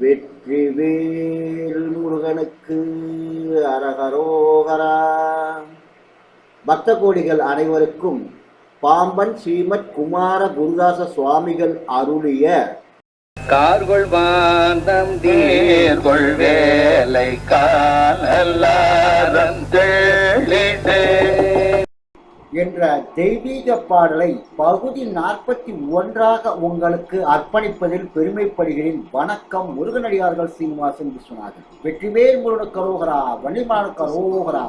வெற்றிவேல் முருகனுக்கு அரகரோகரா. பக்த கோடிகள் அனைவருக்கும் பாம்பன் ஸ்ரீமத் குமார குருதாச சுவாமிகள் அருளிய கார்கொள் பாந்தம் தீர்கொள் வேலை காணல்லாரம் தெளிடே என்ற தெய்வீக பாடலை பகுதி நாற்பத்தி ஒன்றாக உங்களுக்கு அர்ப்பணிப்பதில் பெருமைப்படுகிறேன். வணக்கம் முருகனடியார்கள் சீனிவாசன் விஸ்வநாதன். வெற்றிவேல் முருகன் கரோகரா வள்ளிமான கரோகரா.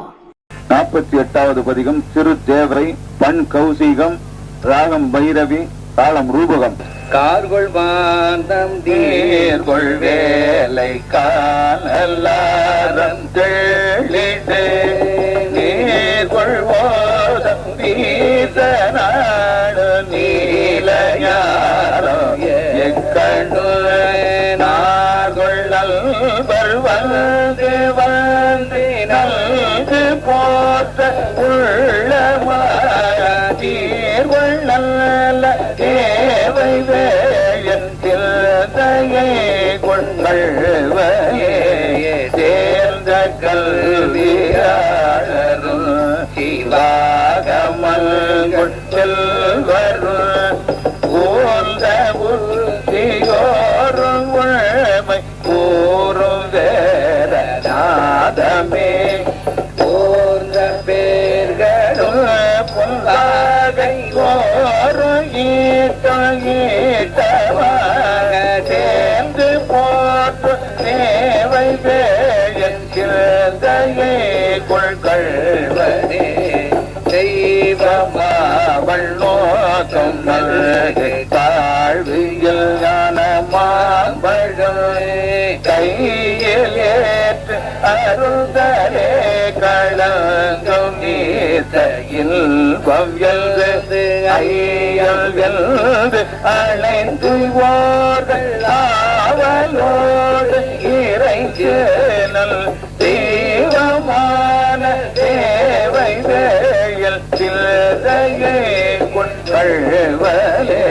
நாற்பத்தி எட்டாவது பதிகம் சிறு தேவரை பண் கௌசிகம் ராகம் பைரவி தாளம் ரூபகம். கார்கொள் பாந்தம் தீர்கொள் வேலை காணல்லாரம் நீர்கொள் ஓதம் வீசனாடு நீலையாரோ எக்கண்டு நார்கொள்ளல் வந்து வந்து நல்கு போற்ற உள்ளமாதீர்கொள்ள தேவை வேயத்தில் தயை கொள்ளையே சேர்ந்த கல்வியாளரும் சிவாகமல்கள் செல்வரும் ஓந்த புத்தியோரும் உண்மை கூறும் வேத நாதமே பேர்களும் பொல்லாகை ஓரும் ஈட்டமாக சேர்ந்து போற்று தேவை பேயன் தயை கொள்கள்வனே நோக்கம் நல்கு தாழ்வியில் ஞானமாம்பழம் கையில் ஏற்று அருந்தரே களங்கும் நீத்த இன்பம் ஐயல் வெல்து அணைந்து ஓர்கள் ஆவலோடு இறைஞ்சல் தீவமான தேவை வேயல் சில்லையே கொள்வலே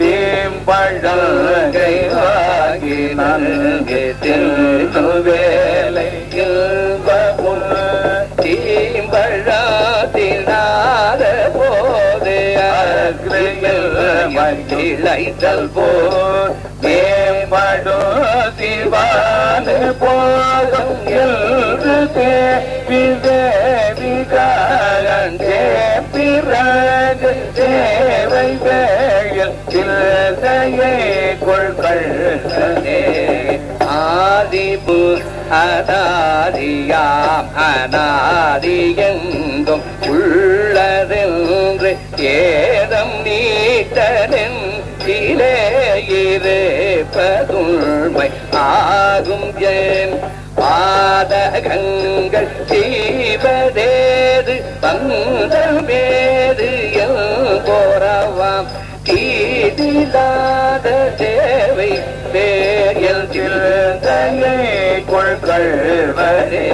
தீம்பழகை வாங்கி நன்கு தின்னு வேலை இல்பமும் போது அக்ரியில் மண்டிழைத்தல் போர் மேம்படும் சிவானு போதும் சிந்தையே சில்லையே ஆதிபு அதாதியாம் அனாதியாம் அனாதியெங்கும் உள்ளதென்று ஏதம் நீட்டனின் இருப்பதுண்மை ஆகும் ஏன்? பாதகங்கள் செய்வதேது பந்தமே தீதிலாத தேவை பேயல் சிந்தையை கொள்கள்வரே.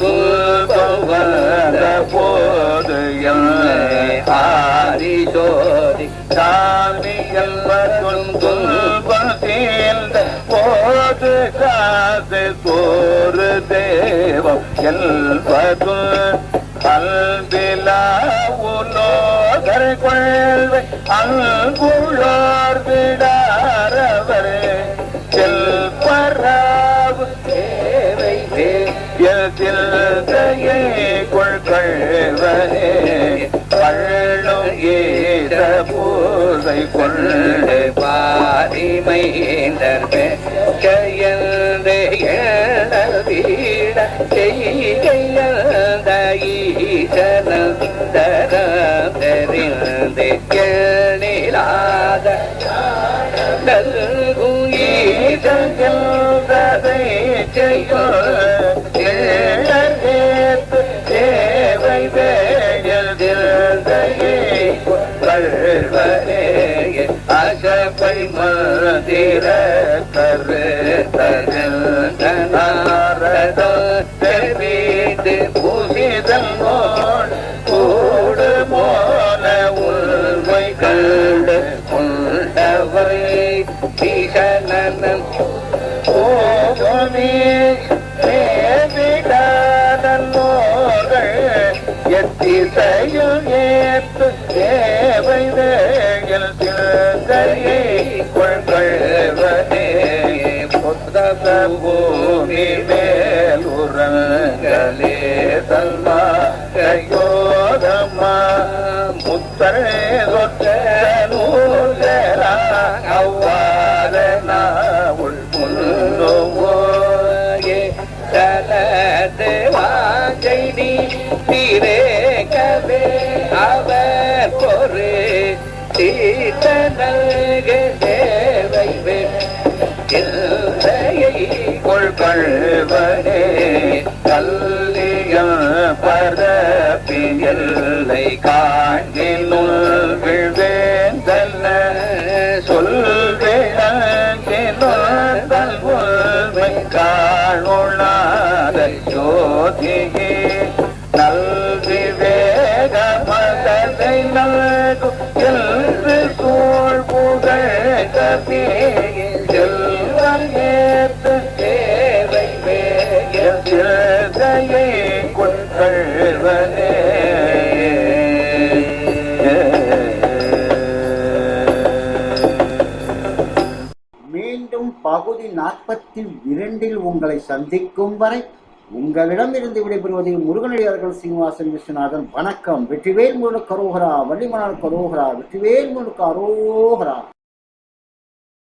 துல்பவத போது எல்லை ஆதி ஜோதி சாமி எல்வரும் துல்பம் தீர்ந்த போது காது போரு தேவம் எல்வது அல்பிலா கொள்வை அங்குள்ளோர் விடாரவர் ஈசனந்தரந்தறிந்து கேணிலாத நல்கும் தேவை வேயல் அசப்பை மதிர கரு தருநாரத தெரிந்து எத்திசையில் ஏத்து தேவை வேயில் சிந்தையை கொள்கழ்வனே புத்தக பூமி மேலுரங்களே தல்மா நல்க தேவை எல்லையை கொள்கழ்வனே கல்லிய பரப்பின் எல்லை காண்கினுள் விழ்வேந்தல்ல சொல்வேன் உண்மை காணுளாத ஜோதியே மீண்டும் பகுதி நாற்பத்தி இரண்டில் உங்களை சந்திக்கும் வரை உங்களிடமிருந்து விடைபெறுவது முருகனடியார்கள் சீனிவாசன் விஸ்வநாதன். வணக்கம். வெற்றிவேல் முழு கரோகரா வள்ளிமணால் கரோகரா வெற்றிவேல் முழு கரோகரா.